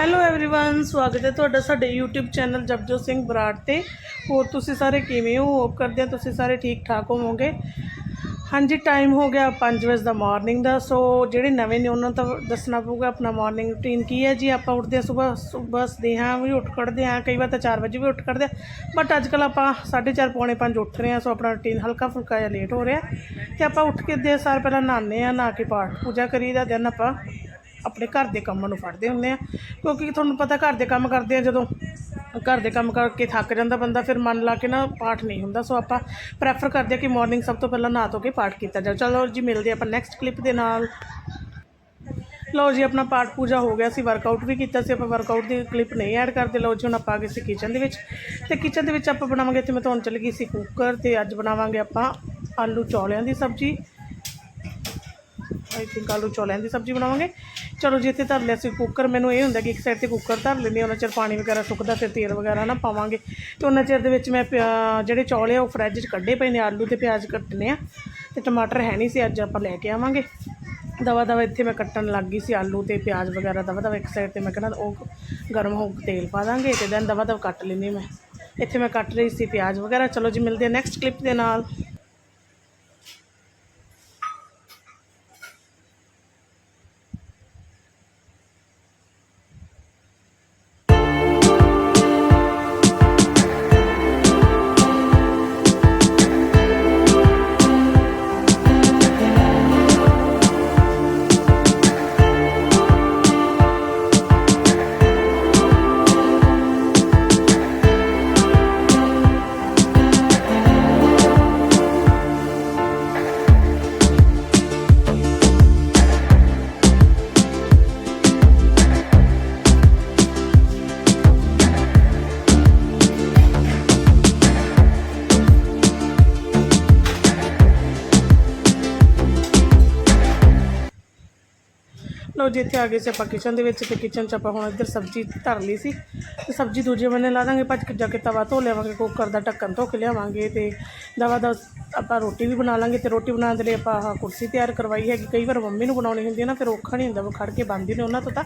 Hello everyone ਸਵਾਗਤ ਹੈ ਤੁਹਾਡਾ ਸਾਡੇ YouTube ਚੈਨਲ ਜਪਜੋਤ ਸਿੰਘ ਬਰਾੜ ਤੇ ਹੋਰ ਤੁਸੀਂ ਸਾਰੇ ਕਿਵੇਂ ਹੋ ਹੋਪ ਕਰਦੇ ਹਾਂ ਤੁਸੀਂ ਸਾਰੇ ਠੀਕ ਠਾਕ ਹੋਵੋਗੇ ਹਾਂਜੀ ਟਾਈਮ ਹੋ ਗਿਆ 5 ਵਜੇ ਦਾ ਮਾਰਨਿੰਗ ਦਾ ਸੋ ਜਿਹੜੇ ਨਵੇਂ ਨੇ ਉਹਨਾਂ ਨੂੰ ਤਾਂ ਦੱਸਣਾ ਪਊਗਾ ਆਪਣਾ ਮਾਰਨਿੰਗ ਰੂਟੀਨ ਕੀ ਹੈ ਜੀ ਆਪਾਂ ਉੱਠਦੇ ਹਾਂ ਸਵੇਰ ਸਵੇਰ ਹਾਂ ਵੀ ਉੱਠ ਖੜਦੇ ਹਾਂ ਕਈ ਵਾਰ ਤਾਂ 4 ਵਜੇ ਵੀ ਉੱਠ ਖੜਦੇ ਹਾਂ ਬਟ ਅੱਜ ਕੱਲ ਆਪਾਂ 4:30 ਪੌਣੇ 5 ਉੱਠ ਰਹੇ ਹਾਂ ਸੋ ਆਪਣਾ ਰੂਟੀਨ ਹਲਕਾ ਫੁਲਕਾ ਜਿਹਾ ਲੇਟ ਹੋ ਰਿਹਾ ਤੇ ਆਪਾਂ ਉੱਠ ਕੇ ਦੇ ਸਾਰ ਪਹਿਲਾਂ ਨਹਾਉਂਦੇ ਹਾਂ ਨਹਾ ਕੇ ਪਾਠ ਪੂਜਾ ਕਰੀਦਾ ਦੈਨ ਆਪਾਂ ਆਪਣੇ ਘਰ ਦੇ ਕੰਮਾਂ ਨੂੰ ਫੜਦੇ ਹੁੰਦੇ ਆ। ਕਿਉਂਕਿ ਤੁਹਾਨੂੰ ਪਤਾ ਘਰ ਦੇ ਕੰਮ ਕਰਦੇ ਆ, ਜਦੋਂ ਘਰ ਦੇ ਕੰਮ ਕਰਕੇ ਥੱਕ ਜਾਂਦਾ ਬੰਦਾ, ਫਿਰ ਮਨ ਲਾ ਕੇ ਨਾ ਪਾਠ ਨਹੀਂ ਹੁੰਦਾ। ਸੋ ਆਪਾਂ ਪ੍ਰੈਫਰ ਕਰਦੇ ਆ ਕਿ ਮਾਰਨਿੰਗ ਸਭ ਤੋਂ ਪਹਿਲਾਂ ਨਹਾ ਧੋ ਕੇ ਪਾਠ ਕੀਤਾ ਜਾਵੇ। ਚਲੋ ਜੀ, ਮਿਲਦੇ ਆਪਾਂ ਨੈਕਸਟ ਕਲਿੱਪ ਦੇ ਨਾਲ। ਲਓ ਜੀ, ਆਪਣਾ ਪਾਠ ਪੂਜਾ ਹੋ ਗਿਆ ਸੀ ਵਰਕਆਊਟ ਵੀ ਕੀਤਾ ਸੀ ਆਪਾਂ। ਵਰਕਆਊਟ ਦੀ ਕਲਿੱਪ ਨਹੀਂ ਐਡ ਕਰਦੇ। ਲਓ ਜੀ, ਹੁਣ ਆਪਾਂ ਆ ਗਏ ਸੀ ਕਿਚਨ ਦੇ ਵਿੱਚ। ਤੇ ਕਿਚਨ ਦੇ ਵਿੱਚ ਆਪਾਂ ਬਣਾਵਾਂਗੇ, ਇੱਥੇ ਮੈਂ ਤੁਹਾਨੂੰ ਚੱਲ ਗਈ ਸੀ ਕੁੱਕਰ ਤੇ ਅੱਜ ਬਣਾਵਾਂਗੇ ਆਪਾਂ ਆਲੂ ਚੌਲਿਆਂ ਦੀ ਸਬਜ਼ੀ। ਆਈ ਥਿੰਕ ਆਲੂ ਚੌਲਿਆਂ ਦੀ ਸਬਜ਼ੀ ਬਣਾਵਾਂਗੇ। ਚਲੋ ਜੀ, ਇੱਥੇ ਧਰ ਲਿਆ ਸੀ ਕੁੱਕਰ ਮੈਨੂੰ ਇਹ ਹੁੰਦਾ ਕਿ ਇੱਕ ਸਾਈਡ ਤੇ ਕੁੱਕਰ ਧਰ ਲੈਂਦੀ ਹਾਂ, ਉਹਨਾਂ ਚਿਰ ਪਾਣੀ ਵਗੈਰਾ ਸੁੱਕਦਾ ਫਿਰ ਤੇਲ ਵਗੈਰਾ ਨਾ ਪਾਵਾਂਗੇ। ਤੇ ਉਹਨਾਂ ਚਿਰ ਦੇ ਵਿੱਚ ਮੈਂ ਪਿਆ- ਜਿਹੜੇ ਚੌਲੇ ਆ, ਉਹ ਫਰਿੱਜ 'ਚ ਕੱਢੇ ਪਏ ਨੇ, ਆਲੂ ਤੇ ਪਿਆਜ਼ ਕੱਟਨੇ ਆ। ਤੇ ਟਮਾਟਰ ਹੈ ਨਹੀਂ ਸੀ, ਅੱਜ ਆਪਾਂ ਲੈ ਕੇ ਆਵਾਂਗੇ। ਦਵਾ ਦਵਾ ਇੱਥੇ ਮੈਂ ਕੱਟਣ ਲੱਗ ਗਈ ਸੀ, ਆਲੂ ਤੇ ਪਿਆਜ਼ ਵਗੈਰਾ ਦਵਾ ਦਵਾ ਇੱਕ ਸਾਈਡ ਤੇ ਮੈਂ ਕਹਿੰਦਾ ਉਹ ਗਰਮ ਹੋ ਕੇ ਤੇਲ ਪਾ ਦਾਂਗੇ, ਤੇ ਦੈਨ ਦਵਾ ਦਵਾ ਕੱਟ ਲੈਂਦੀ ਮੈਂ। ਇੱਥੇ ਮੈਂ ਕੱਟ ਰਹੀ ਸੀ ਪਿਆਜ਼ ਵਗੈਰਾ। ਚਲੋ ਜੀ, ਮਿਲਦੇ ਆ ਨੈਕਸਟ ਕਲਿੱਪ ਦੇ ਨਾਲ। ਜੀ, ਇੱਥੇ ਆ ਗਏ ਸੀ ਆਪਾਂ ਕਿਚਨ ਦੇ ਵਿੱਚ ਤੇ ਕਿਚਨ 'ਚ ਆਪਾਂ ਹੁਣ ਇੱਧਰ ਸਬਜ਼ੀ ਧਰ ਲਈ ਸੀ। ਤੇ ਸਬਜ਼ੀ ਦੂਜੇ ਬੰਨੇ ਲਾ ਦਾਂਗੇ, ਭੱਜ ਕੇ ਜਾ ਕੇ ਤਵਾ ਧੋ ਲਿਆਵਾਂਗੇ ਕੁੱਕਰ ਦਾ ਢੱਕਣ ਧੋ ਕੇ ਲਿਆਵਾਂਗੇ ਤੇ ਦਵਾ ਦਾ ਆਪਾਂ ਰੋਟੀ ਵੀ ਬਣਾ ਲਾਂਗੇ ਤੇ ਰੋਟੀ ਬਣਾਉਣ ਦੇ ਲਈ ਆਪਾਂ ਆਹ ਕੁਰਸੀ ਤਿਆਰ ਕਰਵਾਈ ਹੈਗੀ। ਕਈ ਵਾਰ ਮੰਮੀ ਨੂੰ ਬਣਾਉਣੀ ਹੁੰਦੀ ਹੈ ਨਾ, ਫਿਰ ਔਖਾ ਨਹੀਂ ਹੁੰਦਾ ਉਹ ਖੜ ਕੇ ਬੰਦੀ ਨੇ ਉਹਨਾਂ ਤੋਂ ਤਾਂ।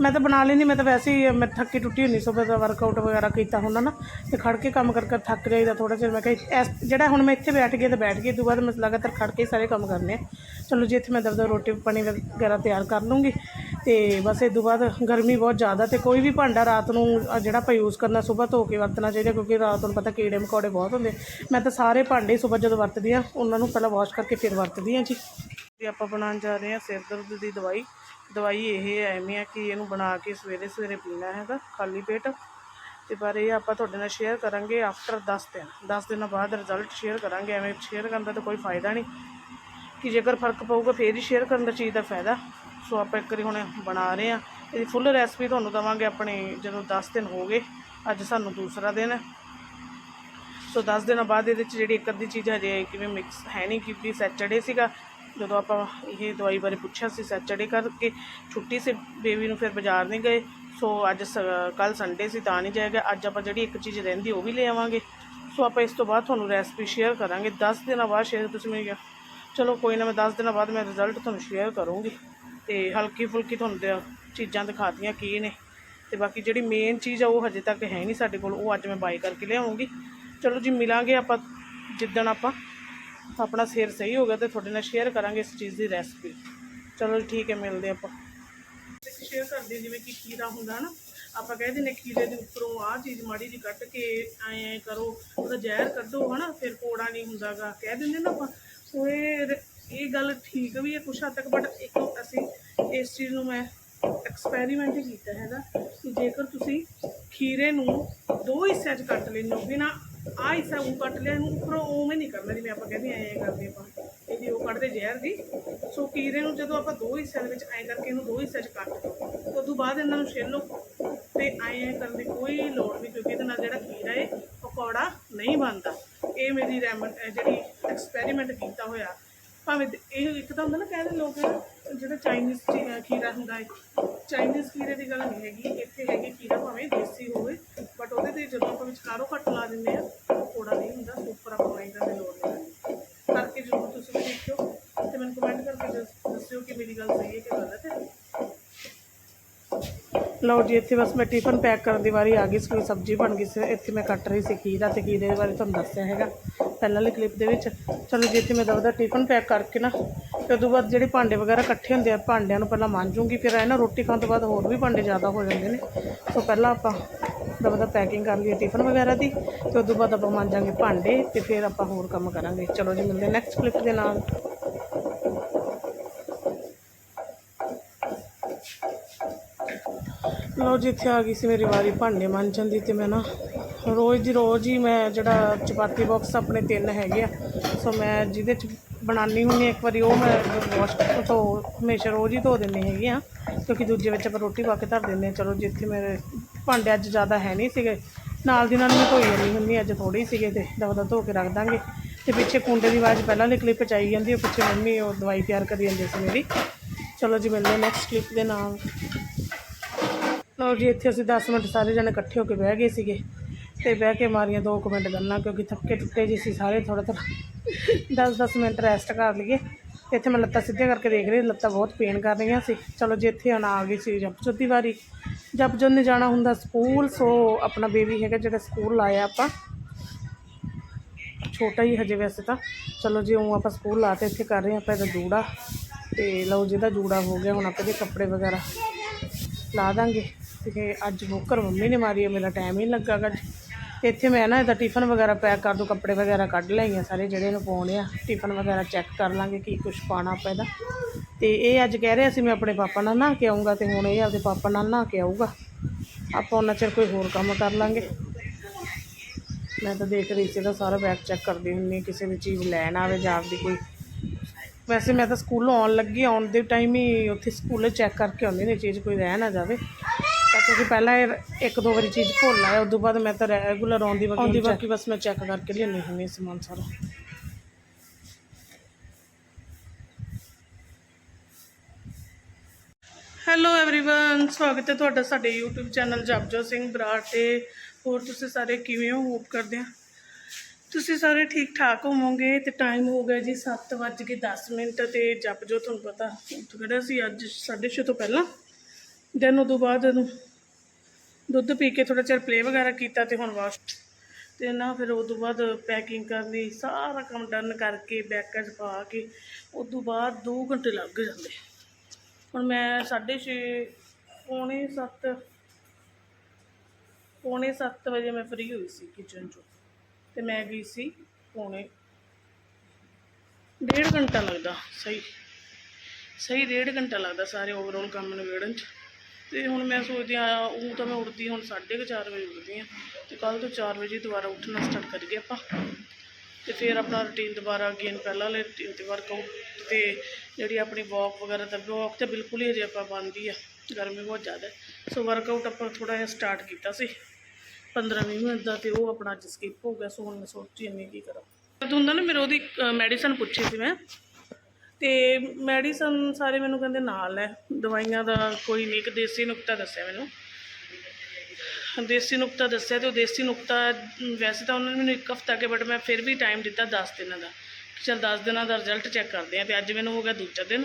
ਮੈਂ ਤਾਂ ਬਣਾ ਲੈਂਦੀ, ਮੈਂ ਤਾਂ ਵੈਸੇ ਹੀ ਮੈਂ ਥੱਕੀ ਟੁੱਟੀ ਹੁੰਦੀ, ਸਵੇਰ ਦਾ ਵਰਕਆਊਟ ਵਗੈਰਾ ਕੀਤਾ ਹੁੰਦਾ ਨਾ, ਤੇ ਖੜ ਕੇ ਕੰਮ ਕਰ ਕਰ ਥੱਕ ਜਾਈਦਾ ਥੋੜਾ ਚਿਰ। ਮੈਂ ਕਿਹਾ ਇਸ- ਜਿਹੜਾ ਹੁਣ ਮੈਂ ਇੱਥੇ ਬੈਠ ਗਈ ਤਾਂ ਬੈਠ ਗਈ ਤੋਂ ਬਾਅਦ ਮੈਂ ਲਗਾਤਾਰ ਖੜ ਕੇ ਸਾਰੇ ਕੰਮ ਕਰਨੇ ਆ। ਚਲੋ ਜੀ, ਇੱਥੇ ਮੈਂ ਦਬਦਾ ਰੋਟੀ ਪਾਣੀ ਵਗੈਰਾ ਤਿਆਰ ਕਰ ਲੂੰਗੀ। ਤੇ ਬਸ ਇਹ ਤੋਂ ਬਾਅਦ ਗਰਮੀ ਬਹੁਤ ਜ਼ਿਆਦਾ ਤੇ ਕੋਈ ਵੀ ਭਾਂਡਾ ਰਾਤ ਨੂੰ ਜਿਹੜਾ ਆਪਾਂ ਯੂਜ਼ ਕਰਨਾ ਸਵੇਰ ਧੋ ਕੇ ਵਰਤਣਾ ਚਾਹੀਦਾ ਕਿਉਂਕਿ ਰਾਤ ਨੂੰ ਪਤਾ ਕੀੜੇ ਮਕੌੜੇ ਬਹੁਤ ਹੁੰਦੇ। ਮੈਂ ਤਾਂ ਸਾਰੇ ਭਾਂਡੇ ਸਵੇਰ ਜਦੋਂ ਵਰਤਦੀ ਆ ਉਹਨਾਂ ਨੂੰ ਪਹਿਲਾਂ ਵਾਸ਼ ਕਰਕੇ ਫਿਰ ਵਰਤਦੀ ਆ ਜੀ। ਤੇ ਆਪਾਂ ਬਣਾਉਣ ਜਾ ਰਹੇ ਆ ਸਿਰ ਦਰਦ ਦੀ ਦਵਾਈ। ਦਵਾਈ ਇਹ ਐਵੇਂ ਆ ਕਿ ਇਹਨੂੰ ਬਣਾ ਕੇ ਸਵੇਰੇ ਸਵੇਰੇ ਪੀਣਾ ਹੈਗਾ, ਖਾਲੀ ਪੇਟ। ਤੇ ਪਰ ਇਹ ਆਪਾਂ ਤੁਹਾਡੇ ਨਾਲ ਸ਼ੇਅਰ ਕਰਾਂਗੇ ਆਫਟਰ 10 ਦਿਨ। 10 ਦਿਨਾਂ ਬਾਅਦ ਰਿਜ਼ਲਟ ਸ਼ੇਅਰ ਕਰਾਂਗੇ, ਐਵੇਂ ਸ਼ੇਅਰ ਕਰਨ ਦਾ ਤਾਂ ਕੋਈ ਫਾਇਦਾ ਨਹੀਂ। ਕਿ ਜੇਕਰ ਫ਼ਰਕ ਪਊਗਾ ਫੇਰ ਹੀ ਸ਼ੇਅਰ ਕਰਨ ਦਾ ਚੀਜ਼ ਦਾ ਫਾਇਦਾ। ਸੋ ਆਪਾਂ ਇੱਕ ਵਾਰੀ ਹੁਣ ਬਣਾ ਰਹੇ ਆ ਇਹਦੀ ਫੁੱਲ ਰੈਸਪੀ ਤੁਹਾਨੂੰ ਦਵਾਂਗੇ ਆਪਣੇ, ਜਦੋਂ 10 ਦਿਨ ਹੋ ਗਏ, ਅੱਜ ਸਾਨੂੰ ਦੂਸਰਾ ਦਿਨ ਹੈ। ਸੋ 10 ਦਿਨਾਂ ਬਾਅਦ ਇਹਦੇ ਵਿੱਚ ਜਿਹੜੀ ਇੱਕ ਅੱਧੀ ਚੀਜ਼ ਹਜੇ ਕਿਵੇਂ ਮਿਕਸ ਹੈ ਨਹੀਂ ਕੀਤੀ ਸੈਚਰਡੇ ਸੀਗਾ। ਜਦੋਂ ਆਪਾਂ ਇਹ ਦਵਾਈ ਬਾਰੇ ਪੁੱਛਿਆ ਸੀ ਸੈਚਰਡੇ ਕਰਕੇ, ਛੁੱਟੀ ਸੀ ਬੇਬੀ ਨੂੰ ਫਿਰ ਬਾਜ਼ਾਰ ਨਹੀਂ ਗਏ। ਸੋ ਅੱਜ ਕੱਲ ਸੰਡੇ ਸੀ, ਤਾਂ ਨਹੀਂ ਜਾਏਗਾ ਅੱਜ ਆਪਾਂ ਜਿਹੜੀ ਇੱਕ ਚੀਜ਼ ਰਹਿੰਦੀ, ਉਹ ਵੀ ਲੈ ਆਵਾਂਗੇ। ਸੋ ਆਪਾਂ ਇਸ ਤੋਂ ਬਾਅਦ ਤੁਹਾਨੂੰ ਰੈਸਪੀ ਸ਼ੇਅਰ ਕਰਾਂਗੇ। 10 ਦਿਨਾਂ ਬਾਅਦ ਸ਼ੇਅਰ ਤੁਸੀਂ ਮੇਰੀ ਚਲੋ ਕੋਈ ਨਾ, ਮੈਂ 10 ਦਿਨਾਂ ਬਾਅਦ ਮੈਂ ਰਿਜ਼ਲਟ ਤੁਹਾਨੂੰ ਸ਼ੇਅਰ ਕਰੂੰਗੀ। ਤੇ ਹਲਕੀ ਫੁਲਕੀ ਤੁਹਾਨੂੰ ਚੀਜ਼ਾਂ ਦਿਖਾਤੀਆਂ ਕੀ ਨੇ। ਤੇ ਬਾਕੀ ਜਿਹੜੀ ਮੇਨ ਚੀਜ਼ ਆ, ਉਹ ਹਜੇ ਤੱਕ ਹੈ ਨਹੀਂ ਸਾਡੇ ਕੋਲ। ਉਹ ਅੱਜ ਮੈਂ ਬਾਈ ਕਰਕੇ ਲਿਆਉਂਗੀ। ਚਲੋ ਜੀ, ਮਿਲਾਂਗੇ ਆਪਾਂ ਜਿੱਦਣ ਆਪਾਂ ਆਪਣਾ ਸਿਰ ਸਹੀ ਹੋ ਗਿਆ ਤੇ ਤੁਹਾਡੇ ਨਾਲ ਸ਼ੇਅਰ ਕਰਾਂਗੇ ਇਸ ਚੀਜ਼ ਦੀ ਰੈਸਪੀ ਚਲੋ ਠੀਕ ਹੈ, ਮਿਲਦੇ ਆਪਾਂ। ਸ਼ੇਅਰ ਕਰਦੇ ਜਿਵੇਂ ਕਿ ਖੀਰਾ ਹੁੰਦਾ ਨਾ, ਆਪਾਂ ਕਹਿੰਦੇ ਨੇ ਖੀਰੇ ਦੇ ਉੱਪਰੋਂ ਆਹ ਚੀਜ਼ ਮਾੜੀ ਜੀ ਕੱਟ ਕੇ ਐਂ ਐਂ ਕਰੋ, ਉਹਦਾ ਜ਼ਹਿਰ ਕੱਢੋ ਹਨਾ, ਫਿਰ ਕੋੜਾ ਨਹੀਂ ਹੁੰਦਾਗਾ। ਕਹਿ ਦਿੰਦੇ ਨਾ ਆਪਾਂ ਸੋ ਇਹ ਰ- ਇਹ ਗੱਲ ਠੀਕ ਵੀ ਹੈ ਕੁਛ ਹੱਦ ਤੱਕ ਬਟ ਇੱਕ ਅਸੀਂ ਇਸ ਚੀਜ਼ ਨੂੰ ਮੈਂ ਐਕਸਪੈਰੀਮੈਂਟ ਹੀ ਕੀਤਾ ਹੈਗਾ ਕਿ ਜੇਕਰ ਤੁਸੀਂ ਖੀਰੇ ਨੂੰ ਦੋ ਹਿੱਸਿਆਂ 'ਚ ਕੱਟ ਲੈਂਦੇ ਹੋ, ਬਿਨਾ ਆਹ ਹਿੱਸਾ ਉਹ ਕੱਟ ਲਿਆ ਇਹਨੂੰ ਉੱਪਰੋਂ ਉਵੇਂ ਨਹੀਂ ਕਰਨਾ, ਜਿਵੇਂ ਆਪਾਂ ਕਹਿੰਦੇ ਐਂ ਐਂ ਕਰਦੇ ਆਪਾਂ ਇਹਦੀ ਉਹ ਕੱਢਦੇ ਜ਼ਹਿਰ ਦੀ। ਸੋ ਖੀਰੇ ਨੂੰ ਜਦੋਂ ਆਪਾਂ ਦੋ ਹਿੱਸਿਆਂ ਦੇ ਵਿੱਚ ਐਂ ਕਰਕੇ ਇਹਨੂੰ ਦੋ ਹਿੱਸਿਆਂ 'ਚ ਕੱਟ ਦੋ ਉਸ ਤੋਂ ਬਾਅਦ ਇਹਨਾਂ ਨੂੰ ਛਿੱਲ ਲਓ ਤੇ ਐਂ ਐਂ ਕਰਨ ਦੀ ਕੋਈ ਲੋੜ ਨਹੀਂ, ਕਿਉਂਕਿ ਇਹਦੇ ਨਾਲ ਜਿਹੜਾ ਖੀਰਾ ਹੈ, ਪਕੌੜਾ ਨਹੀਂ ਬਣਦਾ। ਇਹ ਮੇਰੀ ਰੈਮਨ ਜਿਹੜੀ ਐਕਸਪੈਰੀਮੈਂਟ ਕੀਤਾ ਹੋਇਆ ਭਾਵੇਂ ਇਹ ਇੱਕ ਤਾਂ ਹੁੰਦਾ ਨਾ ਕਹਿੰਦੇ ਲੋਕ ਜਿਹੜਾ ਚਾਈਨੀਜ਼ ਖੀਰਾ ਹੁੰਦਾ ਹੈ। ਚਾਈਨੀਜ਼ ਖੀਰੇ ਦੀ ਗੱਲ ਨਹੀਂ ਹੈਗੀ, ਇੱਥੇ ਹੈਗੀ ਖੀਰਾ ਭਾਵੇਂ ਦੇਸੀ ਹੋਵੇ ਬਟ ਉਹਦੇ ਤੇ ਜਦੋਂ ਆਪਾਂ ਵਿਚਕਾਰੋਂ ਕੱਟ ਲਾ ਦਿੰਦੇ ਆ ਉਹ ਨਹੀਂ ਹੁੰਦਾ ਸੁਪਰ ਆਪਾਂ ਪਾਈਂਦਾ ਦੀ ਲੋੜ ਨਹੀਂ ਕਰਕੇ ਜ਼ਰੂਰ ਤੁਸੀਂ ਵੀ ਦੇਖਿਓ ਤੇ ਮੈਨੂੰ ਕਮੈਂਟ ਕਰਕੇ ਦੱਸਿਓ ਕਿ ਮੇਰੀ ਗੱਲ ਸਹੀ ਹੈ ਕਿ ਗਲਤ ਹੈ। ਲਓ ਜੀ, ਇੱਥੇ ਬਸ ਮੈਂ ਟਿਫਨ ਪੈਕ ਕਰਨ ਦੀ ਵਾਰੀ ਆ ਗਈ ਸੀ ਸਬਜ਼ੀ ਬਣ ਗਈ ਸੀ, ਇੱਥੇ ਮੈਂ ਕੱਟ ਰਹੀ ਸੀ ਖੀਰਾ ਤੇ ਖੀਰੇ ਬਾਰੇ ਤੁਹਾਨੂੰ ਦੱਸਿਆ ਹੈਗਾ। ਪਹਿਲਾਂ ਵਾਲੀ ਕਲਿੱਪ ਦੇ ਵਿੱਚ। ਚਲੋ ਜੀ ਇੱਥੇ ਮੈਂ ਦਵਦਾ ਟਿਫਨ ਪੈਕ ਕਰਕੇ ਨਾ, ਤੇ ਉਦੋਂ ਬਾਅਦ ਜਿਹੜੇ ਭਾਂਡੇ ਵਗੈਰਾ ਇਕੱਠੇ ਹੁੰਦੇ ਆ, ਭਾਂਡਿਆਂ ਨੂੰ ਪਹਿਲਾਂ ਮਾਂਜੂਗੀ ਫਿਰ ਇਹ ਨਾ ਰੋਟੀ ਖਾਣ ਤੋਂ ਬਾਅਦ ਹੋਰ ਵੀ ਭਾਂਡੇ ਜ਼ਿਆਦਾ ਹੋ ਜਾਂਦੇ ਨੇ। ਸੋ ਪਹਿਲਾਂ ਆਪਾਂ ਦਵਦਾ ਪੈਕਿੰਗ ਕਰ ਲਈਏ ਟਿਫਨ ਵਗੈਰਾ ਦੀ, ਤੇ ਉਦੋਂ ਬਾਅਦ ਆਪਾਂ ਮਾਂਜਾਂਗੇ ਭਾਂਡੇ, ਤੇ ਫਿਰ ਆਪਾਂ ਹੋਰ ਕੰਮ ਕਰਾਂਗੇ। ਚਲੋ ਜੀ, ਮਿਲਦੇ ਨੈਕਸਟ ਕਲਿੱਪ ਦੇ ਨਾਲ। ਲਓ ਜੀ, ਇੱਥੇ ਆ ਗਈ ਸੀ ਮੇਰੀ ਵਾਰੀ ਭਾਂਡੇ ਮਾਂਜਣ ਦੀ, ਤੇ ਮੈਂ ਨਾ ਰੋਜ਼ ਦੀ ਰੋਜ਼ ਹੀ ਮੈਂ ਜਿਹੜਾ ਚਪਾਤੀ ਬਾਕਸ ਆਪਣੇ ਤਿੰਨ ਹੈਗੇ ਆ। ਸੋ ਮੈਂ ਜਿਹਦੇ ਚ ਬਣਾਉਣੀ ਹੁੰਦੀ ਹਾਂ ਇੱਕ ਵਾਰੀ, ਉਹ ਮੈਂ ਵਾਸ਼ ਧੋ ਹਮੇਸ਼ਾ ਰੋਜ਼ ਹੀ ਧੋ ਦਿੰਦੀ ਹੈਗੀ ਆ। ਕਿਉਂਕਿ ਦੂਜੇ ਵਿੱਚ ਆਪਾਂ ਰੋਟੀ ਪਾ ਕੇ ਧਰ ਦਿੰਦੇ ਹਾਂ। ਚਲੋ ਜਿੱਥੇ ਮੇਰੇ ਭਾਂਡੇ ਅੱਜ ਜ਼ਿਆਦਾ ਹੈ ਨਹੀਂ ਸੀਗੇ। ਨਾਲ ਦੀ ਨਾਲ ਮੈਂ ਧੋਈ ਜਾਂਦੀ ਹੁੰਦੀ ਅੱਜ ਥੋੜੀ ਸੀਗੇ ਤੇ ਦਵਾ ਧੋ ਕੇ ਰੱਖ ਦਾਂਗੇ। ਤੇ ਪਿੱਛੇ ਕੁੰਡੇ ਦੀ ਆਵਾਜ਼ ਪਹਿਲਾਂ ਵਾਲੀ ਕਲਿੱਪ ਚ ਜਾਂਦੀ ਹੈ ਪਿੱਛੇ ਮੰਮੀ ਉਹ ਦਵਾਈ ਤਿਆਰ ਕਰੀ ਜਾਂਦੀ ਸੀ ਮੇਰੀ। ਚਲੋ ਜੀ, ਮਿਲਦੇ ਨੈਕਸਟ ਕਲਿੱਪ ਦੇ ਨਾਲ। ਲਓ ਜੀ, ਇੱਥੇ ਅਸੀਂ 10 ਮਿੰਟ ਸਾਰੇ ਜਣੇ ਇਕੱਠੇ ਹੋ ਕੇ ਬਹਿ ਗਏ ਸੀਗੇ। ਤੇ ਬਹਿ ਕੇ ਮਾਰੀਆਂ 2 ਮਿੰਟ ਗੱਲਾਂ, ਕਿਉਂਕਿ ਥੱਕੇ ਟੁੱਟੇ ਜੀ ਸੀ ਸਾਰੇ ਥੋੜਾ ਥੋੜਾ 10-10 ਮਿੰਟ ਰੈਸਟ ਕਰ ਲਈਏ। ਇੱਥੇ ਮੈਂ ਲੱਤਾਂ ਸਿੱਧੀਆਂ ਕਰਕੇ ਦੇਖ ਰਹੀ ਲੱਤਾਂ ਬਹੁਤ ਪੇਨ ਕਰ ਰਹੀਆਂ ਸੀ। ਚਲੋ ਜੇ ਇੱਥੇ ਹੁਣ ਆ ਗਈ ਸੀ ਜਪਜੋਤ ਦੀ ਵਾਰੀ। ਜਪਜੋਤ ਨੇ ਜਾਣਾ ਹੁੰਦਾ ਸਕੂਲ, ਸੋ ਆਪਣਾ ਬੇਬੀ ਹੈਗਾ ਜਿਹੜਾ ਸਕੂਲ ਲਾਇਆ ਆਪਾਂ। ਛੋਟਾ ਹੀ ਹਜੇ ਵੈਸੇ ਤਾਂ। ਚਲੋ ਜੀ ਉਹ ਆਪਾਂ ਸਕੂਲ ਲਾਤੇ ਇੱਥੇ ਕਰ ਰਹੇ ਹਾਂ, ਆਪਾਂ ਇਹਦਾ ਜੂੜਾ। ਤੇ ਲਓ ਜਿਹਦਾ ਜੂੜਾ ਹੋ ਗਿਆ, ਹੁਣ ਆਪਾਂ ਇਹਦੇ ਕੱਪੜੇ ਵਗੈਰਾ ਲਾ ਦਾਂਗੇ। ਤੇ ਅੱਜ ਬੋਕਰ ਮੰਮੀ ਨੇ ਮਾਰੀ ਮੇਰਾ ਟਾਈਮ ਹੀ ਨਹੀਂ ਲੱਗਾ ਅੱਜ ਇੱਥੇ ਮੈਂ ਨਾ ਇਹਦਾ ਟਿਫਨ ਵਗੈਰਾ ਪੈਕ ਕਰ ਦੂੰ, ਕੱਪੜੇ ਵਗੈਰਾ ਕੱਢ ਲਈਆਂ ਸਾਰੇ ਜਿਹੜੇ ਇਹਨੂੰ ਪਾਉਣੇ ਆ। ਟਿਫਨ ਵਗੈਰਾ ਚੈੱਕ ਕਰ ਲਾਂਗੇ ਕੀ ਕੁਝ ਪਾਣਾ ਆਪਾਂ ਇਹਦਾ। ਤੇ ਇਹ ਅੱਜ ਕਹਿ ਰਿਹਾ ਸੀ ਮੈਂ ਆਪਣੇ ਪਾਪਾ ਨਾਲ ਨਹਾ ਕੇ ਆਉਂਗਾ ਤੇ ਹੁਣ ਇਹ ਆਪਦੇ ਪਾਪਾ ਨਾਲ ਨਹਾ ਕੇ ਆਊਗਾ। ਆਪਾਂ ਉਹਨਾਂ ਚਿਰ ਕੋਈ ਹੋਰ ਕੰਮ ਕਰ ਲਾਂਗੇ। ਮੈਂ ਤਾਂ ਦੇਖ ਰਹੀ ਸੀ ਇਹਦਾ ਸਾਰਾ ਬੈਗ ਚੈੱਕ ਕਰਦੀ ਹੁੰਦੀ ਕਿਸੇ ਵੀ ਚੀਜ਼ ਲੈਣ ਆਵੇ ਜਾਂ ਆਪਦੀ ਕੋਈ। ਵੈਸੇ ਮੈਂ ਤਾਂ ਸਕੂਲੋਂ ਆਉਣ ਲੱਗੀ, ਆਉਣ ਦੇ ਟਾਈਮ ਹੀ ਉੱਥੇ ਸਕੂਲੇ ਚੈੱਕ ਕਰਕੇ ਆਉਂਦੀ ਨੇ ਚੀਜ਼ ਕੋਈ ਰਹਿ ਨਾ ਜਾਵੇ। ਤਾਂ ਕਿਉਂਕਿ ਪਹਿਲਾਂ ਇਹ ਇੱਕ ਦੋ ਵਾਰੀ ਚੀਜ਼ ਭੁੱਲ ਆਇਆ ਉਦੋਂ ਬਾਅਦ ਮੈਂ ਤਾਂ ਰੈਗੂਲਰ ਆਉਂਦੀ ਬਾਕੀ ਆਉਂਦੀ ਬਾਕੀ ਬਸ ਮੈਂ ਚੈੱਕ ਕਰਕੇ ਲਿਆਉਂਦੀ ਹੁੰਦੀ ਹਾਂ ਸਮਾਨ ਸਾਰਾ ਹੈਲੋ एवरीवन ਸਵਾਗਤ ਹੈ ਤੁਹਾਡਾ ਸਾਡੇ YouTube ਚੈਨਲ ਜਪਜੋ ਸਿੰਘ ਬਰਾੜ ਤੇ ਹੋਰ ਤੁਸੀਂ ਸਾਰੇ ਕਿਵੇਂ ਹੋ ਹੋਪ ਕਰਦੇ ਹਾਂ ਤੁਸੀਂ ਸਾਰੇ ਠੀਕ ਠਾਕ ਹੋਵੋਗੇ ਤੇ ਟਾਈਮ ਹੋ ਗਿਆ ਜੀ 7:10 ਮਿੰਟ ਤੇ ਜਪਜੋ ਤੁਹਾਨੂੰ ਪਤਾ ਉੱਠ ਖੜਾ ਸੀ ਅੱਜ 6:30 ਤੋਂ ਪਹਿਲਾਂ ਦੈਨ ਉਦੋਂ ਬਾਅਦ ਇਹਨੂੰ ਦੁੱਧ ਪੀ ਕੇ ਥੋੜਾ ਚਿਰ ਪਲੇ ਵਗੈਰਾ ਕੀਤਾ ਤੇ ਹੁਣ ਵਾਸ਼ ਤੇ ਨਾ ਫਿਰ ਉਦੋਂ ਬਾਅਦ ਪੈਕਿੰਗ ਕਰਨੀ ਸਾਰਾ ਕੰਮ ਡਨ ਕਰਕੇ ਬੈਗਾਂ 'ਚ ਪਾ ਕੇ, ਉਦੋਂ ਬਾਅਦ 2 ਘੰਟੇ ਲੱਗ ਜਾਂਦੇ। ਹੁਣ ਮੈਂ 6:30 ਪੌਣੇ 7 ਪੌਣੇ 7 ਵਜੇ ਮੈਂ ਫ੍ਰੀ ਹੋਈ ਸੀ ਕਿਚਨ 'ਚੋਂ। ਤੇ ਮੈਂ ਗਈ ਸੀ ਪੌਣੇ ਡੇਢ ਘੰਟਾ ਲੱਗਦਾ, ਸਹੀ ਸਹੀ ਡੇਢ ਘੰਟਾ ਲੱਗਦਾ ਸਾਰੇ ਓਵਰਆਲ ਕੰਮ ਨਿਬੇੜਨ 'ਚ। ਤੇ ਹੁਣ ਮੈਂ ਸੋਚਦੀ ਆ ਉਹ ਤਾਂ ਮੈਂ ਉੱਠਦੀ ਹੁਣ 4:30 ਵਜੇ ਉੱਠਦੀ ਆ ਤੇ ਕੱਲ ਤੋਂ 4 ਵਜੇ ਦੁਬਾਰਾ ਉੱਠਣਾ ਸਟਾਰਟ ਕਰੀਏ ਆਪਾਂ ਤੇ ਫਿਰ ਆਪਣਾ ਰੁਟੀਨ ਦੁਬਾਰਾ ਅਗੇਨ ਪਹਿਲਾਂ ਵਾਲੇ ਰੁਟੀਨ ਤੇ ਵਰਕਆਊਟ ਤੇ ਜਿਹੜੀ ਆਪਣੀ ਵਾਕ ਵਗੈਰਾ ਤਾਂ ਵਾਕ ਤੇ ਬਿਲਕੁਲ ਹੀ ਅਜੇ ਆਪਾਂ ਬੰਦ ਆ, ਗਰਮੀ ਬਹੁਤ ਜ਼ਿਆਦਾ ਸੋ ਵਰਕਆਊਟ ਆਪਾਂ ਥੋੜਾ ਜਿਹਾ ਸਟਾਰਟ ਕੀਤਾ ਸੀ 15-20 ਮਿੰਟ ਦਾ ਤੇ ਉਹ ਆਪਣਾ ਅੱਜ ਸਕਿਪ ਹੋ ਗਿਆ। ਸੋ ਹੁਣ ਮੈਂ ਸੋਚੀ ਨਹੀਂ ਕੀ ਕਰਾਂ। ਤਾਂ ਹੁੰਦਾ ਨਾ, ਮੇਰੇ ਉਹਦੀ ਮੈਡੀਸਨ ਪੁੱਛੀ ਸੀ ਮੈਂ ਅਤੇ ਮੈਡੀਸਨ ਸਾਰੇ ਮੈਨੂੰ ਕਹਿੰਦੇ ਨਾਲ ਹੈ ਦਵਾਈਆਂ ਦਾ ਕੋਈ ਨਹੀਂ, ਇੱਕ ਦੇਸੀ ਨੁਕਤਾ ਦੱਸਿਆ ਮੈਨੂੰ। ਦੇਸੀ ਨੁਕਤਾ ਦੱਸਿਆ ਤੇ ਉਹ ਦੇਸੀ ਨੁਕਤਾ ਵੈਸੇ ਤਾਂ ਉਹਨਾਂ ਨੇ ਮੈਨੂੰ ਇੱਕ ਹਫ਼ਤਾ ਕੇ ਬਟ ਮੈਂ ਫਿਰ ਵੀ ਟਾਈਮ ਦਿੱਤਾ 10 ਦਿਨਾਂ ਦਾ। ਕਿ ਚਲ 10 ਦਿਨਾਂ ਦਾ ਰਿਜ਼ਲਟ ਚੈੱਕ ਕਰਦੇ ਆ, ਤੇ ਅੱਜ ਮੈਨੂੰ ਹੋ ਗਿਆ ਦੂਜਾ ਦਿਨ।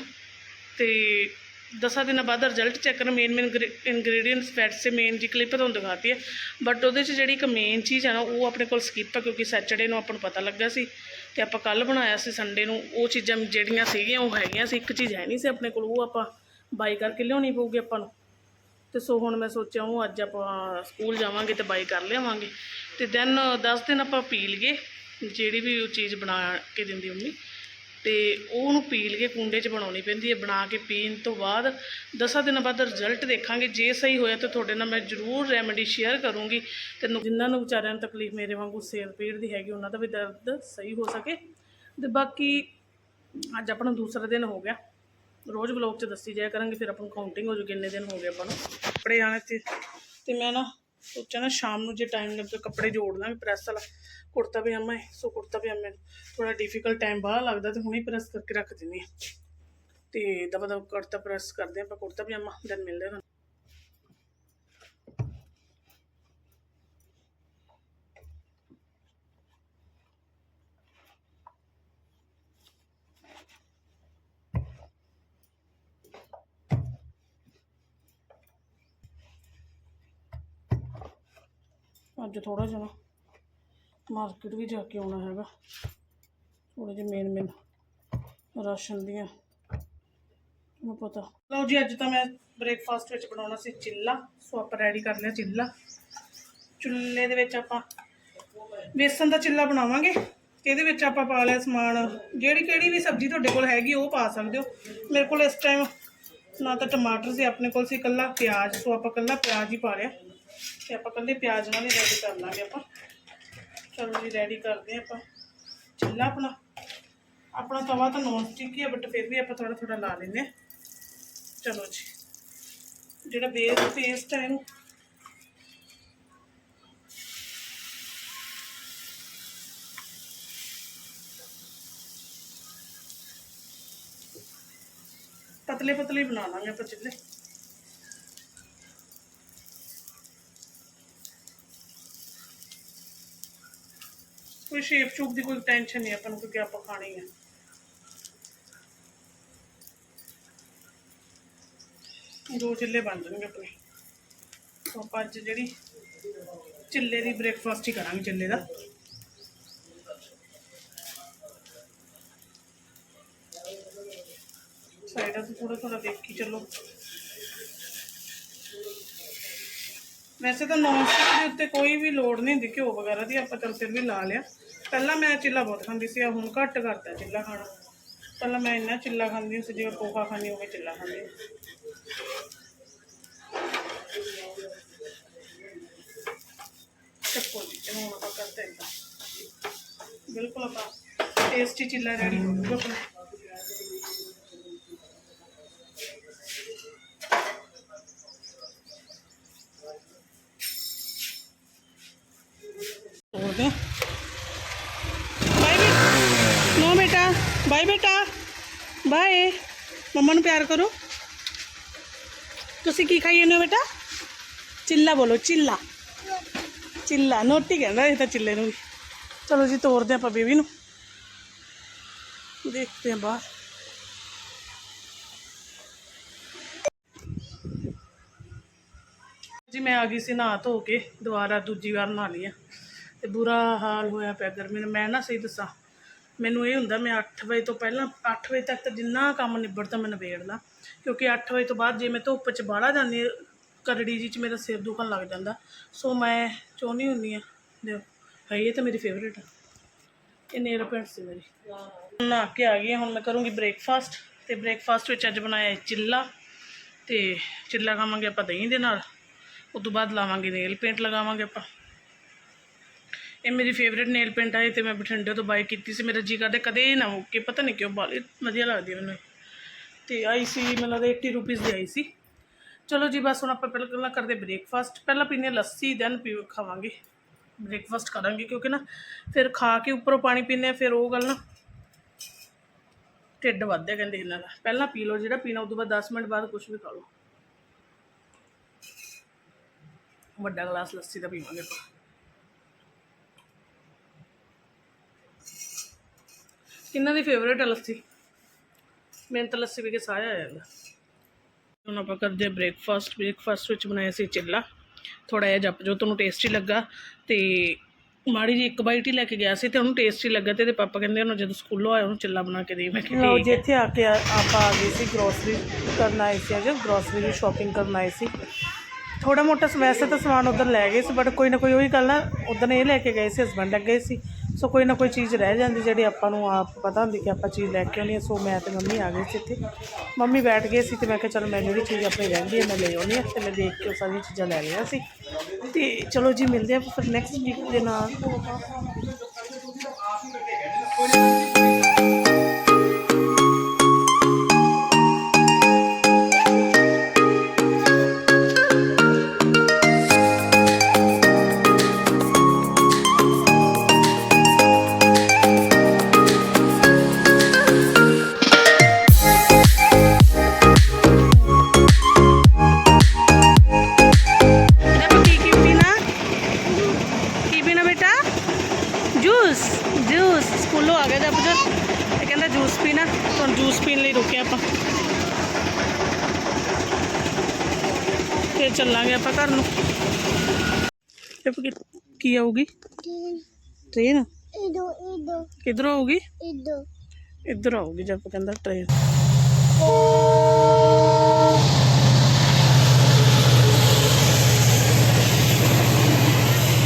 ਤੇ 10 ਦਿਨਾਂ ਬਾਅਦ ਰਿਜ਼ਲਟ ਚੈੱਕ ਕਰਨ ਮੇਨ ਮੇਨ ਇਨਗਰੀਡੀਅੰਟਸ ਫੈਟਸ ਸੇ ਮੇਨ ਜੀ ਕਲਿੱਪ ਤੁਹਾਨੂੰ ਦਿਖਾਤੀ ਹੈ ਬਟ ਉਹਦੇ 'ਚ ਜਿਹੜੀ ਇੱਕ ਮੇਨ ਚੀਜ਼ ਹੈ ਨਾ, ਉਹ ਆਪਣੇ ਕੋਲ ਸਕਿਪ ਹੈ ਕਿਉਂਕਿ ਸੈਚਰਡੇ ਨੂੰ ਆਪਾਂ ਨੂੰ ਪਤਾ ਲੱਗਾ ਸੀ। ਤੇ ਆਪਾਂ ਕੱਲ ਬਣਾਇਆ ਸੀ ਸੰਡੇ ਨੂੰ, ਉਹ ਚੀਜ਼ਾਂ ਜਿਹੜੀਆਂ ਸੀਗੀਆਂ, ਉਹ ਹੈਗੀਆਂ ਸੀ। ਇੱਕ ਚੀਜ਼ ਹੈ ਨਹੀਂ ਸੀ ਆਪਣੇ ਕੋਲ, ਉਹ ਆਪਾਂ ਬਾਈ ਕਰਕੇ ਲਿਆਉਣੀ ਪਊਗੀ ਆਪਾਂ ਨੂੰ। ਤੇ ਸੋ ਹੁਣ ਮੈਂ ਸੋਚਿਆ, ਉਹ ਅੱਜ ਆਪਾਂ ਸਕੂਲ ਜਾਵਾਂਗੇ ਤੇ ਬਾਈ ਕਰ ਲਿਆਵਾਂਗੇ। ਤੇ ਦੈਨ 10 ਦਿਨ ਆਪਾਂ ਪੀ ਲਈਏ, ਜਿਹੜੀ ਵੀ ਉਹ ਚੀਜ਼ ਬਣਾ ਕੇ ਦਿੰਦੀ ਮੰਮੀ। ਤੇ ਉਹਨੂੰ ਪੀਲ ਕੇ ਕੁੰਡੇ 'ਚ ਬਣਾਉਣੀ ਪੈਂਦੀ ਹੈ। ਬਣਾ ਕੇ ਪੀਣ ਤੋਂ ਬਾਅਦ 10 ਦਿਨਾਂ ਬਾਅਦ ਰਿਜ਼ਲਟ ਦੇਖਾਂਗੇ। ਜੇ ਸਹੀ ਹੋਇਆ ਤਾਂ ਤੁਹਾਡੇ ਨਾਲ ਮੈਂ ਜ਼ਰੂਰ ਰੈਮਡੀ ਸ਼ੇਅਰ ਕਰੂੰਗੀ। ਤੇ ਜਿਨ੍ਹਾਂ ਨੂੰ ਵਿਚਾਰਿਆਂ ਨੂੰ ਤਕਲੀਫ ਮੇਰੇ ਵਾਂਗੂ ਸਿਰ ਪੀੜ ਦੀ ਹੈਗੀ, ਉਹਨਾਂ ਦਾ ਵੀ ਦਰਦ ਸਹੀ ਹੋ ਸਕੇ। ਤੇ ਬਾਕੀ ਅੱਜ ਆਪਣਾ ਦੂਸਰਾ ਦਿਨ ਹੋ ਗਿਆ। ਰੋਜ਼ ਵਲੌਗ 'ਚ ਦੱਸੀ ਜਾਇਆ ਕਰਾਂਗੇ, ਫਿਰ ਆਪਾਂ ਨੂੰ ਕਾਊਂਟਿੰਗ ਹੋ ਜੂ ਕਿੰਨੇ ਦਿਨ ਹੋ ਗਏ ਆਪਾਂ ਨੂੰ। ਕੱਪੜੇ ਆਣੇ ਤੇ ਤੇ ਮੈਂ ਨਾ ਸੋਚਿਆ ਨਾ ਸ਼ਾਮ ਨੂੰ ਜੇ ਟਾਈਮ ਲੱਗੇ ਕੱਪੜੇ ਜੋੜ ਲਾਂਗੇ ਪ੍ਰੈਸ ਵਾਲਾ। ਕੁੜਤਾ ਪਜਾਮਾ ਹੈ, ਸੋ ਕੁੜਤਾ ਪਜਾਮੇ ਥੋੜਾ ਡਿਫਿਕਲਟ ਟਾਈਮ ਬਾਹਰ ਲੱਗਦਾ ਤੇ ਹੁਣੇ ਪ੍ਰੈਸ ਕਰਕੇ ਰੱਖ ਦਿੰਦੀ ਹਾਂ। ਤੇ ਦਬਾ ਦਬ ਕੁੜਤਾ ਪ੍ਰੈਸ ਕਰਦੇ ਆਪਾਂ ਕੁੜਤਾ ਪਜਾਮਾ ਦਿਨ ਮਿਲਦੇ ਅੱਜ ਥੋੜਾ ਜਿਹਾ ਮਾਰਕੀਟ ਵੀ ਜਾ ਕੇ ਆਉਣਾ ਹੈਗਾ। ਥੋੜੇ ਜਿਹੇ ਮੇਨ ਮੇਨ ਰਾਸ਼ਨ ਦੀਆਂ। ਮੈਨੂੰ ਪਤਾ। ਲਓ ਜੀ, ਅੱਜ ਤਾਂ ਮੈਂ ਬ੍ਰੇਕਫਾਸਟ ਵਿੱਚ ਬਣਾਉਣਾ ਸੀ ਚਿੱਲਾ। ਸੋ ਆਪਾਂ ਰੈਡੀ ਕਰ ਲਿਆ ਚਿੱਲਾ। ਚੁੱਲ੍ਹੇ ਦੇ ਵਿੱਚ ਆਪਾਂ ਬੇਸਨ ਦਾ ਚਿੱਲਾ ਬਣਾਵਾਂਗੇ। ਇਹਦੇ ਵਿੱਚ ਆਪਾਂ ਪਾ ਲਿਆ ਸਮਾਨ। ਜਿਹੜੀ ਕਿਹੜੀ ਵੀ ਸਬਜ਼ੀ ਤੁਹਾਡੇ ਕੋਲ ਹੈਗੀ, ਉਹ ਪਾ ਸਕਦੇ ਹੋ। ਮੇਰੇ ਕੋਲ ਇਸ ਟਾਈਮ ਨਾ ਤਾਂ ਟਮਾਟਰ ਸੀ, ਆਪਣੇ ਕੋਲ ਸੀ ਇਕੱਲਾ ਪਿਆਜ਼। ਸੋ ਆਪਾਂ ਇਕੱਲਾ ਪਿਆਜ਼ ਹੀ ਪਾ ਲਿਆ। ਤੇ ਆਪਾਂ ਇਕੱਲੇ ਪਿਆਜ਼ ਨਾਲ ਹੀ ਰੈਡੀ ਕਰ ਲਾਂਗੇ ਆਪਾਂ। ਚਲੋ ਜੀ ਰੈਡੀ ਕਰਦੇ ਹਾਂ ਆਪਾਂ। ਚਿੱਲਾ ਆਪਣਾ। ਆਪਣਾ ਤਵਾ ਤਾਂ ਨੌਨ ਸਟਿਕ ਹੀ ਹੈ ਬਟ ਫਿਰ ਵੀ ਆਪਾਂ ਥੋੜਾ ਥੋੜਾ ਲਾ ਲੈਂਦੇ ਹਾਂ। ਚਲੋ ਜੀ। ਜਿਹੜਾ ਬੇਸ ਪੇਸਟ ਹੈ ਇਹਨੂੰ। ਪਤਲੇ ਪਤਲੇ ਹੀ ਬਣਾ ਲਾਂਗੇ ਆਪਾਂ ਚਿੱਲੇ ਕੋਈ ਸ਼ੇਪ ਚੂਪ ਦੀ ਕੋਈ ਟੈਨਸ਼ਨ ਨਹੀਂ, ਆਪਾਂ ਨੂੰ ਕਿਉਂਕਿ ਆਪਾਂ ਖਾਣੀ ਹੈ ਦੋ ਚਿੱਲੇ ਬਣ ਜਾਣਗੇ ਆਪਣੇ। ਸੋ ਆਪਾਂ ਅੱਜ ਜਿਹੜੀ ਚਿੱਲੇ ਦੀ ਬ੍ਰੇਕਫਾਸਟ ਹੀ ਕਰਾਂਗੇ ਚਿੱਲੇ ਦਾ। ਸਾਈਡਾਂ ਤੋਂ ਥੋੜਾ ਥੋੜਾ ਦੇਖ ਕੇ ਚੱਲੋ। ਵੈਸੇ ਤਾਂ ਨੌਨ ਸਟਿਕ ਦੇ ਉੱਤੇ ਕੋਈ ਵੀ ਲੋੜ ਨਹੀਂ ਹੁੰਦੀ ਘਿਓ ਵਗੈਰਾ ਦੀ, ਆਪਾਂ ਚਲ ਫਿਰ ਵੀ ਲਾ ਲਿਆ। ਪਹਿਲਾਂ ਮੈਂ ਚਿੱਲਾ ਬਹੁਤ ਖਾਂਦੀ ਸੀ, ਆ ਹੁਣ ਘੱਟ ਕਰਤਾ ਚਿੱਲਾ ਖਾਣਾ ਪਹਿਲਾਂ ਮੈਂ ਇੰਨਾ ਚਿੱਲਾ ਖਾਂਦੀ ਸੀ, ਜਿਵੇਂ ਪੋਹਾ ਖਾਂਦੀ ਹੋਵੇ ਚਿੱਲਾ ਖਾਂਦੀ ਹਾਂ। ਚੱਕੋ ਜੀ ਇਹਨੂੰ ਹੁਣ ਆਪਾਂ ਕਰਦੇ ਇੱਦਾਂ ਬਿਲਕੁਲ ਆਪਾਂ ਟੇਸਟੀ ਚਿੱਲਾ ਰੈਡੀ ਹੋ ਜਾਊਗਾ ਆਪਣਾ ਤੋੜਦੇ ਹਾਂ। ਬਾਏ ਬੇ ਨੋ ਬੇਟਾ ਬਾਏ ਬੇਟਾ। ਬਾਏ। ਮੰਮਾ ਨੂੰ ਪਿਆਰ ਕਰੋ। ਤੁਸੀਂ ਕੀ ਖਾਈ ਜਾਂਦੇ ਹੋ ਬੇਟਾ? ਚਿੱਲਾ ਬੋਲੋ, ਚਿੱਲਾ। ਚਿੱਲਾ, ਨੋਟੀ ਕਹਿੰਦਾ ਇਹ ਤਾਂ ਚਿੱਲੇ ਨੂੰ ਵੀ। ਚਲੋ ਜੀ ਤੋੜਦੇ ਆਪਾਂ ਬੇਬੀ ਨੂੰ। ਦੇਖਦੇ ਹਾਂ ਬਾਹਰ। ਜੀ, ਮੈਂ ਆ ਗਈ ਸੀ ਨਹਾ ਧੋ ਕੇ। ਦੁਬਾਰਾ ਦੂਜੀ ਵਾਰ ਨਹਾ ਲਈ ਆ। ਤੇ ਬੁਰਾ ਹਾਲ ਹੋਇਆ ਪਿਆ ਗਰਮੀ ਨਾਲ ਮੈਂ ਨਾ ਸਹੀ ਦੱਸਾਂ ਮੈਨੂੰ ਇਹ ਹੁੰਦਾ ਮੈਂ 8 ਵਜੇ ਤੋਂ ਪਹਿਲਾਂ 8 ਵਜੇ ਤੱਕ ਤਾਂ ਜਿੰਨਾ ਕੰਮ ਨਿਬੜਦਾ ਮੈਂ ਨਿਬੇੜਦਾ ਕਿਉਂਕਿ 8 ਵਜੇ ਤੋਂ ਬਾਅਦ ਜੇ ਮੈਂ ਧੁੱਪ 'ਚ ਬਾਹਲਾ ਜਾਂਦੀ ਕਰੜੀ ਜੀ 'ਚ ਮੇਰਾ ਸਿਰ ਦੁਖਣ ਲੱਗ ਜਾਂਦਾ। ਸੋ ਮੈਂ ਚਾਹੁੰਦੀ ਹੁੰਦੀ ਆ ਦਿਓ ਹੈ ਇਹ ਤਾਂ ਮੇਰੀ ਫੇਵਰੇਟ ਆ। ਇਹ ਨੇਲ ਪੈਂਟ ਸੀ ਮੇਰੀ। ਨਹਾ ਕੇ ਆ ਗਈ ਹਾਂ, ਹੁਣ ਮੈਂ ਕਰੂੰਗੀ ਬ੍ਰੇਕਫਾਸਟ ਤੇ ਬ੍ਰੇਕਫਾਸਟ ਵਿੱਚ ਅੱਜ ਬਣਾਇਆ ਹੈ ਚਿੱਲਾ ਤੇ ਚਿੱਲਾ ਖਾਵਾਂਗੇ ਆਪਾਂ ਦਹੀਂ ਦੇ ਨਾਲ। ਉਸ ਤੋਂ ਬਾਅਦ ਲਾਵਾਂਗੇ ਨੇਲ ਪੇਂਟ ਲਗਾਵਾਂਗੇ ਆਪਾਂ। ਇਹ ਮੇਰੀ ਫੇਵਰੇਟ ਨੇਲ ਪੇਂਟ ਆਈ ਤੇ ਮੈਂ ਬਠਿੰਡੇ ਤੋਂ ਬਾਈ ਕੀਤੀ ਸੀ। ਮੇਰਾ ਜੀ ਕਰਦਾ, ਕਦੇ ਨਾ ਮੁੱਕੇ ਪਤਾ ਨਹੀਂ ਕਿਉਂ, ਬਾਲੀ ਵਧੀਆ ਲੱਗਦੀ ਮੈਨੂੰ। ਇਹ। ਤੇ ਆਈ ਸੀ, ਮੈਨੂੰ ਲੱਗਦਾ 80 ਰੁਪਏ ਦੀ ਆਈ ਸੀ। ਚਲੋ ਜੀ, ਬਸ ਹੁਣ ਆਪਾਂ ਪਹਿਲਾਂ ਗੱਲਾਂ ਕਰਦੇ ਬ੍ਰੇਕਫਾਸਟ ਪਹਿਲਾਂ ਪੀਨੇ ਲੱਸੀ ਦੈਨ ਪੀ ਖਾਵਾਂਗੇ। ਬ੍ਰੇਕਫਾਸਟ ਕਰਾਂਗੇ, ਕਿਉਂਕਿ ਨਾ ਫਿਰ ਖਾ ਕੇ ਉੱਪਰੋਂ ਪਾਣੀ ਪੀਨੇ ਆ ਫਿਰ ਉਹ ਗੱਲ ਨਾ ਢਿੱਡ ਵੱਧਦਾ ਕਹਿੰਦੇ ਇਹਨਾਂ ਦਾ। ਪਹਿਲਾਂ ਪੀ ਲਓ ਜਿਹੜਾ ਪੀਣਾ ਉਸ ਤੋਂ ਬਾਅਦ 10 ਮਿੰਟ ਬਾਅਦ ਕੁਝ ਵੀ ਖਾ ਲਓ। ਵੱਡਾ ਗਲਾਸ ਲੱਸੀ ਦਾ ਪੀਵਾਂਗੇ ਆਪਾਂ। ਕਿੰਨਾ ਦੀ ਫੇਵਰੇਟ ਹੈ ਲੱਸੀ? ਮੈਨੂੰ ਤਾਂ ਲੱਸੀ ਪੀ ਕੇ ਸਾਹ ਆ ਜਾਂਦਾ ਹੁਣ ਆਪਾਂ ਕਰਦੇ ਬ੍ਰੇਕਫਾਸਟ ਬ੍ਰੇਕਫਾਸਟ ਵਿੱਚ ਬਣਾਇਆ ਸੀ ਚਿੱਲਾ। ਥੋੜਾ ਜਿਹਾ ਜਪ ਜੋ ਤੁਹਾਨੂੰ ਟੇਸਟੀ ਲੱਗਾ। ਤੇ ਮਾੜੀ ਜੀ ਇੱਕ ਬਾਈਟ ਹੀ ਲੈ ਕੇ ਗਿਆ ਸੀ ਤੇ ਉਹਨੂੰ ਟੇਸਟੀ ਲੱਗਾ ਤੇ ਇਹਦੇ ਪਾਪਾ ਕਹਿੰਦੇ ਉਹਨੂੰ ਜਦੋਂ ਸਕੂਲੋਂ ਆਇਆ ਉਹਨੂੰ ਚਿੱਲਾ ਬਣਾ ਕੇ ਦੇ ਮੈਂ ਕਿਹਾ ਠੀਕ ਇੱਥੇ ਆ ਕੇ ਆਪਾਂ ਆ ਗਏ ਸੀ ਗਰੋਸਰੀ ਕਰਨ ਆਏ ਸੀ ਅੱਜ। ਗਰੋਸਰੀ ਦੀ ਸ਼ਾਪਿੰਗ ਕਰਨ ਆਏ ਸੀ। ਥੋੜਾ ਮੋਟਾ ਵੈਸੇ ਤਾਂ ਸਮਾਨ ਉਧਰ ਲੈ ਗਏ ਸੀ ਬਟ ਕੋਈ ਨਾ ਕੋਈ ਉਹੀ ਗੱਲ ਨਾ ਉਧਰ ਇਹ ਲੈ ਕੇ ਗਏ ਸੀ ਹਸਬੰਡ ਲੈ ਗਏ ਸੀ। ਸੋ ਕੋਈ ਨਾ ਕੋਈ ਚੀਜ਼ ਰਹਿ ਜਾਂਦੀ ਜਿਹੜੀ ਆਪਾਂ ਨੂੰ ਆਪ ਪਤਾ ਹੁੰਦੀ ਕਿ ਆਪਾਂ ਚੀਜ਼ ਲੈ ਕੇ ਆਉਣੀ ਹੈ ਸੋ ਮੈਂ ਤੇ ਮੰਮੀ ਆ ਗਏ ਸੀ ਇੱਥੇ। ਮੰਮੀ ਬੈਠ ਗਏ ਸੀ ਤੇ ਮੈਂ ਕਿਹਾ ਚਲ ਮੈਂ ਜਿਹੜੀ ਚੀਜ਼ ਆਪਣੀ ਰਹਿੰਦੀ ਹੈ ਮੈਂ ਲੈ ਆਉਣੀ ਹੈ ਤੇ ਮੈਂ ਦੇਖ ਕੇ ਉਹ ਸਾਰੀਆਂ ਚੀਜ਼ਾਂ ਲੈ ਲਿਆ ਸੀ। ਤੇ ਚਲੋ ਜੀ, ਮਿਲਦੇ ਆਪਾਂ ਫਿਰ ਨੈਕਸਟ ਵੀਕ ਦੇ ਨਾਲ। ਚੱਲਾਂਗੇ ਆਪਾਂ ਘਰ ਨੂੰ। ਇਹ ਕੀ ਆਊਗੀ? ਟ੍ਰੇਨ? ਕਿੱਧਰੋਂ ਆਊਗੀ? ਇੱਧਰ ਆਊਗੀ ਜਦ ਕਹਿੰਦਾ ਟ੍ਰੇਨ।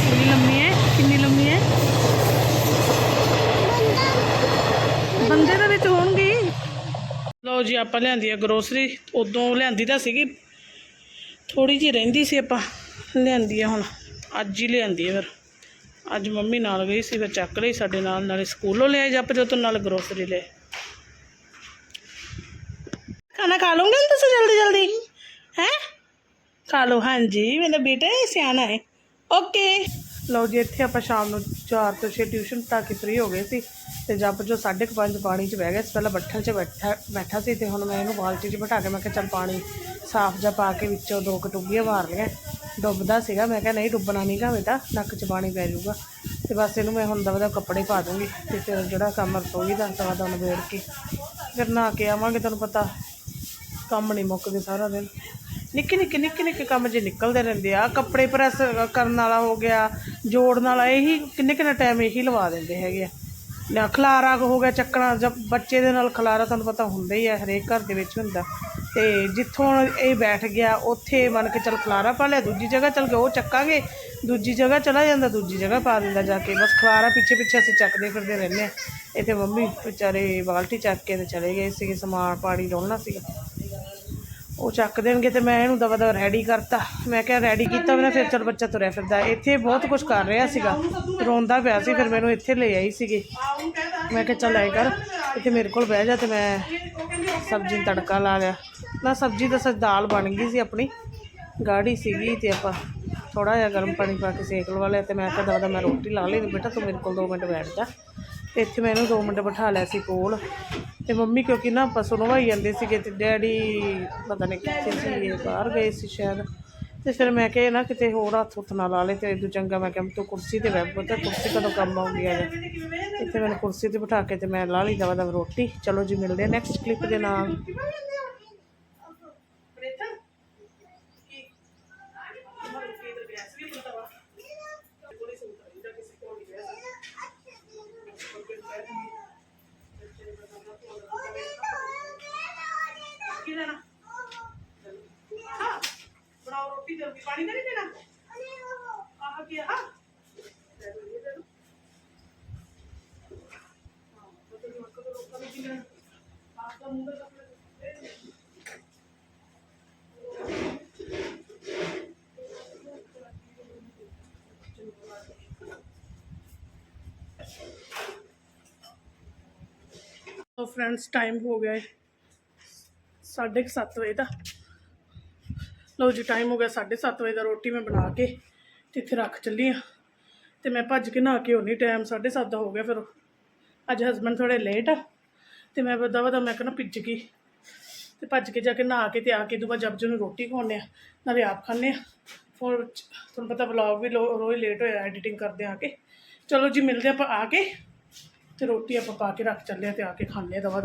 ਕਿੰਨੀ ਲੰਮੀ ਹੈ? ਕਿੰਨੀ ਲੰਮੀ ਹੈ? ਬੰਦੇ। ਦੇ ਵਿੱਚ ਹੋਣਗੇ। ਲਓ ਜੀ ਆਪਾਂ ਲਿਆਂਦੀ ਆ ਗਰੋਸਰੀ ਉਦੋਂ ਲਿਆਂਦੀ ਤਾਂ ਸੀਗੀ। ਥੋੜੀ ਜਿਹੀ ਰਹਿੰਦੀ ਸੀ ਆਪਾਂ, ਲਿਆਂਦੀ ਆ ਹੁਣ, ਅੱਜ ਹੀ ਲਿਆਂਦੀ ਆ ਫਿਰ। ਅੱਜ ਮੰਮੀ ਨਾਲ ਗਈ ਸੀ, ਫਿਰ ਚੱਕ ਲਈ ਸਾਡੇ ਨਾਲ, ਨਾਲੇ ਸਕੂਲੋਂ ਲਿਆਏ ਜੱਪ ਜੋ ਤੋਂ ਨਾਲ ਗਰੋਸਰੀ ਲੈ ਖਾਣਾ ਖਾ ਲਓਗੇ ਤੁਸੀਂ ਜਲਦੀ ਜਲਦੀ? ਹੈ? ਖਾ ਲਓ, ਹਾਂਜੀ, ਮੇਰਾ ਬੇਟਾ ਸਿਆਣਾ ਹੈ। ਓਕੇ ਲਓ ਜੀ, ਇੱਥੇ ਆਪਾਂ ਸ਼ਾਮ ਨੂੰ 4 ਤੋਂ 6 ਟਿਊਸ਼ਨ ਤੱਕ ਹੀ ਫ੍ਰੀ ਹੋ ਗਏ ਸੀ ਤੇ ਜੱਪ ਜੋ 5:30 ਪਾਣੀ 'ਚ ਬਹਿ ਗਿਆ ਸੀ। ਪਹਿਲਾਂ ਬੱਠਲ 'ਚ ਬੈਠਾ ਬੈਠਾ ਸੀ ਤੇ ਹੁਣ ਮੈਂ ਇਹਨੂੰ ਬਾਲਟੀ 'ਚ ਬਿਠਾ ਕੇ ਮੈਂ ਕਿਹਾ ਚੱਲ ਪਾਣੀ ਸਾਫ਼ ਜਿਹਾ ਪਾ ਕੇ ਵਿੱਚੋਂ ਦੋ ਕਟੁੱਬੀਆਂ ਮਾਰ ਲਈਆਂ। ਡੁੱਬਦਾ ਸੀਗਾ, ਮੈਂ ਕਿਹਾ ਨਹੀਂ ਡੁੱਬਣਾ ਨਹੀਂਗਾ ਬੇਟਾ ਨੱਕ 'ਚ ਪਾਣੀ ਪੈ ਜਾਊਗਾ। ਤੇ ਬਸ ਇਹਨੂੰ ਮੈਂ ਹੁਣ ਦਵਾ ਕੱਪੜੇ ਪਾ ਦੂੰਗੀ ਤੇ ਫਿਰ ਜਿਹੜਾ ਕੰਮ ਰਸੋਈ ਦਾ ਦਵਾ ਦਾ ਨਿਬੇੜ ਕੇ ਫਿਰ ਨਹਾ ਕੇ ਆਵਾਂਗੇ, ਤੁਹਾਨੂੰ ਪਤਾ ਕੰਮ ਨਹੀਂ ਮੁੱਕਦੇ ਸਾਰਾ ਦਿਨ। ਨਿੱਕੇ ਨਿੱਕੇ ਨਿੱਕੇ ਨਿੱਕੇ ਕੰਮ ਜੇ ਨਿਕਲਦੇ ਰਹਿੰਦੇ ਆ। ਕੱਪੜੇ ਪ੍ਰੈਸ ਕਰਨ ਵਾਲਾ ਹੋ ਗਿਆ ਜੋੜ ਨਾਲ ਇਹੀ ਕਿੰਨੇ ਕਿੰਨਾ ਟਾਈਮ ਇਹੀ ਲਵਾ ਦਿੰਦੇ ਹੈਗੇ ਆ। ਨਾ ਖਲਾਰਾ ਹੋ ਗਿਆ ਚੱਕਣਾ, ਜਦ ਬੱਚੇ ਦੇ ਨਾਲ ਖਲਾਰਾ ਤੁਹਾਨੂੰ ਪਤਾ ਹੁੰਦਾ ਹੀ ਹੈ ਹਰੇਕ ਘਰ ਦੇ ਵਿੱਚ ਹੁੰਦਾ। ਤੇ ਜਿੱਥੋਂ ਇਹ ਬੈਠ ਗਿਆ, ਉੱਥੇ ਮੰਨ ਕੇ ਚੱਲ ਖਲਾਰਾ ਪਾ ਲਿਆ, ਦੂਜੀ ਜਗ੍ਹਾ ਚੱਲ ਕੇ ਉਹ ਚੱਕਾਂਗੇ, ਦੂਜੀ ਜਗ੍ਹਾ ਚਲਾ ਜਾਂਦਾ, ਦੂਜੀ ਜਗ੍ਹਾ ਪਾ ਦਿੰਦਾ ਜਾ ਕੇ। ਬਸ ਖਲਾਰਾ ਪਿੱਛੇ ਪਿੱਛੇ ਅਸੀਂ ਚੱਕਦੇ ਫਿਰਦੇ ਰਹਿੰਦੇ ਆ। ਇੱਥੇ ਮੰਮੀ ਵਿਚਾਰੇ ਬਾਲਟੀ ਚੱਕ ਕੇ ਤੇ ਚਲੇ ਗਏ ਸੀਗੇ, ਸਮਾਨ ਪਾਣੀ ਡੋਲਣਾ ਸੀਗਾ। ਉਹ ਚੱਕ ਦੇਣਗੇ ਤੇ ਮੈਂ ਇਹਨੂੰ ਦਵਾ ਦਵਾ ਰੈਡੀ ਕਰਤਾ। ਮੈਂ ਕਿਹਾ ਰੈਡੀ ਕੀਤਾ ਮੈਂ ਫਿਰ ਚਲ ਬੱਚਾ ਤੁਰਿਆ ਫਿਰਦਾ। ਇੱਥੇ ਬਹੁਤ ਕੁਝ ਕਰ ਰਿਹਾ ਸੀਗਾ। ਰੋਂਦਾ ਪਿਆ ਸੀ, ਫਿਰ ਮੈਨੂੰ ਇੱਥੇ ਲੈ ਆਈ ਸੀਗੀ। ਮੈਂ ਕਿਹਾ ਚੱਲ ਆਏ ਕਰ, ਇੱਥੇ ਮੇਰੇ ਕੋਲ ਬਹਿ ਜਾ ਤੇ ਮੈਂ ਸਬਜ਼ੀ ਨੂੰ ਤੜਕਾ ਲਾ ਲਿਆ। ਨਾ, ਸਬਜ਼ੀ ਤਾਂ ਸੱਚ ਦਾਲ ਬਣ ਗਈ ਸੀ ਆਪਣੀ। ਗਾੜੀ ਸੀਗੀ ਤੇ ਆਪਾਂ ਥੋੜਾ ਜਿਹਾ ਗਰਮ ਪਾਣੀ ਪਾ ਕੇ ਸੇਕ ਲਵਾ ਲਿਆ ਤੇ ਮੈਂ ਕਿਹਾ ਦਵਾ ਦਾ ਮੈਂ ਰੋਟੀ ਲਾ ਲਈ ਬੇਟਾ ਤੂੰ ਮੇਰੇ ਕੋਲ 2 ਮਿੰਟ ਬੈਠ ਜਾ। ਤੇ ਇੱਥੇ ਮੈਂ ਇਹਨੂੰ 2 ਮਿੰਟ ਬਿਠਾ ਲਿਆ ਸੀ ਕੋਲ। ਤੇ ਮੰਮੀ ਕਿਉਂਕਿ ਨਾ ਪਸ਼ੂ ਨਵਾਈ ਜਾਂਦੇ ਸੀਗੇ ਤੇ ਡੈਡੀ ਪਤਾ ਨਹੀਂ ਕਿੱਥੇ ਸੀ, ਇਹ ਬਾਹਰ ਗਏ ਸੀ ਸ਼ਾਇਦ। ਤੇ ਫਿਰ ਮੈਂ ਕਿਹਾ ਨਾ ਕਿਤੇ ਹੋਰ ਹੱਥ ਹੁੱਥ ਨਾ ਲਾ ਲੇ ਤੇ ਇਦੋਂ ਚੰਗਾ ਮੈਂ ਕਿਹਾ ਤੂੰ ਕੁਰਸੀ ਤੇ ਬੈਠ ਪੁੱਤ ਕੁਰਸੀ ਕਦੋਂ ਕੰਮ ਆਉਂਦੀ ਆ ਇੱਥੇ ਮੈਨੂੰ ਕੁਰਸੀ ਤੇ ਬਿਠਾ ਕੇ ਤੇ ਮੈਂ ਲਾ ਲਈ ਦਵਾ ਦਵਾ ਰੋਟੀ। ਚਲੋ ਜੀ, ਮਿਲਦੇ ਆ ਨੈਕਸਟ ਕਲਿੱਪ ਦੇ ਨਾਲ ਕੀ ਲੈਣਾ ਹਾਂ ਬਣਾਓ ਰੋਟੀ ਜਲਦੀ ਪਾਣੀ ਤਾਂ ਨਹੀਂ ਪੀਣਾ ਆਹ ਕੀ ਆ ਹਾਂ ਸੋ ਫਰੈਂਡਸ ਟਾਈਮ ਹੋ ਗਿਆ ਹੈ ਸਾਢੇ ਕੁ ਸੱਤ ਵਜੇ ਦਾ ਲਓ ਜੀ ਟਾਈਮ ਹੋ ਗਿਆ ਸਾਢੇ ਸੱਤ ਵਜੇ ਦਾ ਰੋਟੀ ਮੈਂ ਬਣਾ ਕੇ ਤੇ ਇੱਥੇ ਰੱਖ ਚੱਲੀ ਆ ਤੇ ਮੈਂ ਭੱਜ ਕੇ ਨਹਾ ਕੇ ਹੋਣੀ ਟਾਈਮ ਸਾਢੇ ਸੱਤ ਦਾ ਹੋ ਗਿਆ ਫਿਰ। ਅੱਜ ਹਸਬੰਡ ਥੋੜੇ ਲੇਟ ਆ, ਤੇ ਮੈਂ ਬਦਾ ਬਦਾ ਮੈਂ ਕਹਿੰਦਾ ਭਿੱਜ ਗਈ। ਤੇ ਭੱਜ ਕੇ ਜਾ ਕੇ ਨਹਾ ਕੇ ਤੇ ਆ ਕੇ ਦੁਬਾਰਾ ਜਬਜੂ ਨੂੰ ਰੋਟੀ ਖਵਾਉਂਦੇ ਆ ਨਾਲੇ ਆਪ ਖਾਂਦੇ ਆ ਫਿਰ ਤੁਹਾਨੂੰ ਪਤਾ ਵਲੌਗ ਵੀ ਲੋ- ਰੋਜ਼ ਲੇਟ ਹੋਇਆ ਐਡੀਟਿੰਗ ਕਰਦੇ ਆ ਕੇ। ਚਲੋ ਜੀ, ਮਿਲਦੇ ਆਪਾਂ ਆ ਕੇ ਤੇ ਰੋਟੀ ਆਪਾਂ ਪਾ ਕੇ ਰੱਖ ਚੱਲੇ ਆ ਤੇ ਆ ਕੇ ਖਾਂਦੇ ਆ ਦਵਾ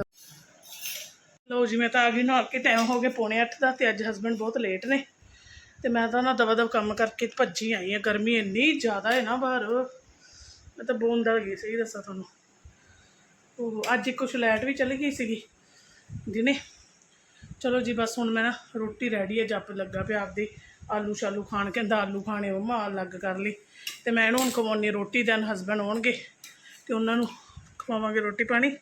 ਲਓ ਜੀ, ਮੈਂ ਤਾਂ ਆ ਗਈ, ਨਹਾ ਕੇ ਟਾਈਮ ਹੋ ਗਿਆ ਪੌਣੇ 8 ਦਾ ਤੇ ਅੱਜ ਹਸਬੰਡ ਬਹੁਤ ਲੇਟ ਨੇ। ਤੇ ਮੈਂ ਤਾਂ ਨਾ ਦਵਾ ਦਵ ਕੰਮ ਕਰਕੇ ਭੱਜੀ ਆਈ ਆ ਗਰਮੀ ਇੰਨੀ ਜ਼ਿਆਦਾ ਹੈ ਨਾ ਬਾਹਰ। ਮੈਂ ਤਾਂ ਬੋਨ ਡਲ ਗਈ ਸਹੀ ਦੱਸਾਂ ਤੁਹਾਨੂੰ। ਉਹ ਅੱਜ ਕੁਛ ਲਾਈਟ ਵੀ ਚਲੀ ਗਈ ਸੀਗੀ ਦਿਨੇ। ਚਲੋ ਜੀ, ਬਸ ਹੁਣ ਮੈਂ ਨਾ ਰੋਟੀ ਰੈਡੀ ਹੈ, ਜੱਪ ਲੱਗਾ ਪਿਆ ਆਪਦੀ। ਆਲੂ ਸ਼ਾਲੂ ਖਾਣ, ਕਹਿੰਦਾ ਆਲੂ ਖਾਣੇ ਮੰਮਾ ਅਲੱਗ ਕਰ ਲਈ। ਤੇ ਮੈਂ ਇਹਨੂੰ ਹੁਣ ਖਵਾਉਣੀ ਰੋਟੀ ਦੈਨ ਹਸਬੰਡ ਆਉਣਗੇ। ਤੇ ਉਹਨਾਂ ਨੂੰ ਖਵਾਵਾਂਗੇ ਰੋਟੀ ਪਾਣੀ।